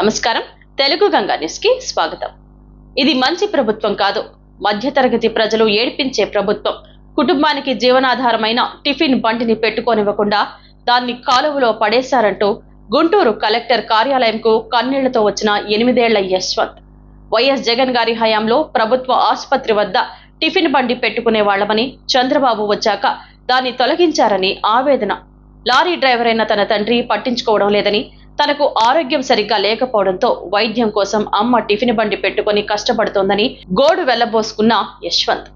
నమస్కారం. తెలుగు గంగా న్యూస్కి స్వాగతం. ఇది మంచి ప్రభుత్వం కాదు. మధ్యతరగతి ప్రజలు ఏడ్పించే ప్రభుత్వం. కుటుంబానికి జీవనాధారమైన టిఫిన్ బండిని పెట్టుకోనివ్వకుండా దాన్ని కాలువలో పడేశారంటూ గుంటూరు కలెక్టర్ కార్యాలయంకు కన్నీళ్ళతో వచ్చిన ఎనిమిదేళ్ళ యశ్వంత్. వైఎస్ జగన్ గారి హయాంలో ప్రభుత్వ ఆసుపత్రి వద్ద టిఫిన్ బండి పెట్టుకునే వాళ్ళమని చంద్రబాబు వచ్చాక దాన్ని తొలగించారని ఆవేదన. లారీ డ్రైవర్ అయిన తన తండ్రి పట్టించుకోవడం లేదని తనకు ఆరోగ్యం సరిగ్గా లేకపోవడంతో వైద్యం కోసం అమ్మ టిఫిన్ బండి పెట్టుకుని కష్టపడుతోందని గోడు వెళ్ళబోసుకున్న యశ్వంత్.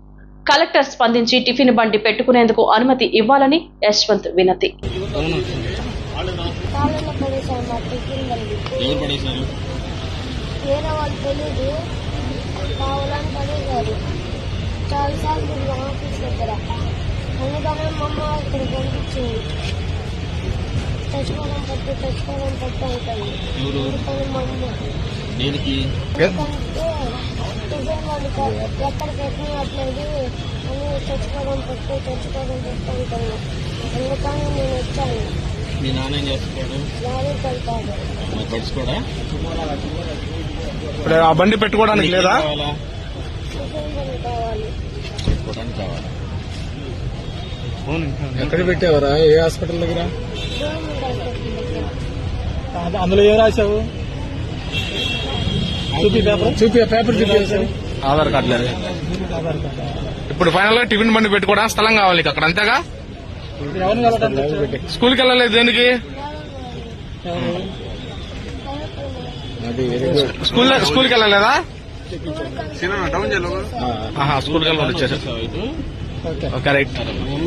కలెక్టర్ స్పందించి టిఫిన్ బండి పెట్టుకునేందుకు అనుమతి ఇవ్వాలని యశ్వంత్ వినతి. చాలాసార్లు ఆఫీస్ దగ్గర అందుకనే మా అమ్మ ఇక్కడ దేనికి? అని తెచ్చుకోవడం పట్టు తెచ్చుకోవడం అందుకని నేను వచ్చాను మీ నాన్న ఏం చేస్తున్నాడు? పడుచుకోడా? ఇప్పుడు ఆ బండి పెట్టుకోవడానికి లేదా? పెట్టుకోవడానికి కావాలా? ఎక్కడ పెట్టావరా? ఏ హాస్పిటల్ దగ్గర? అందులో ఏం రాశావు? చూపి పేపర్? చూపి పేపర్ చూపి ఆధార్ కార్డు. లేదు ఇప్పుడు ఫైనల్గా టిఫిన్ బండి పెట్టుకోవడానికి స్థలం కావాలి అక్కడ అంతేగా? స్కూల్కి వెళ్ళలేదు దేనికి? స్కూల్ స్కూల్కి వెళ్ళలేదా? స్కూల్కి వెళ్ళాలి వచ్చేసి చేసావా ఇటు కరెక్ట్ మమ్మీ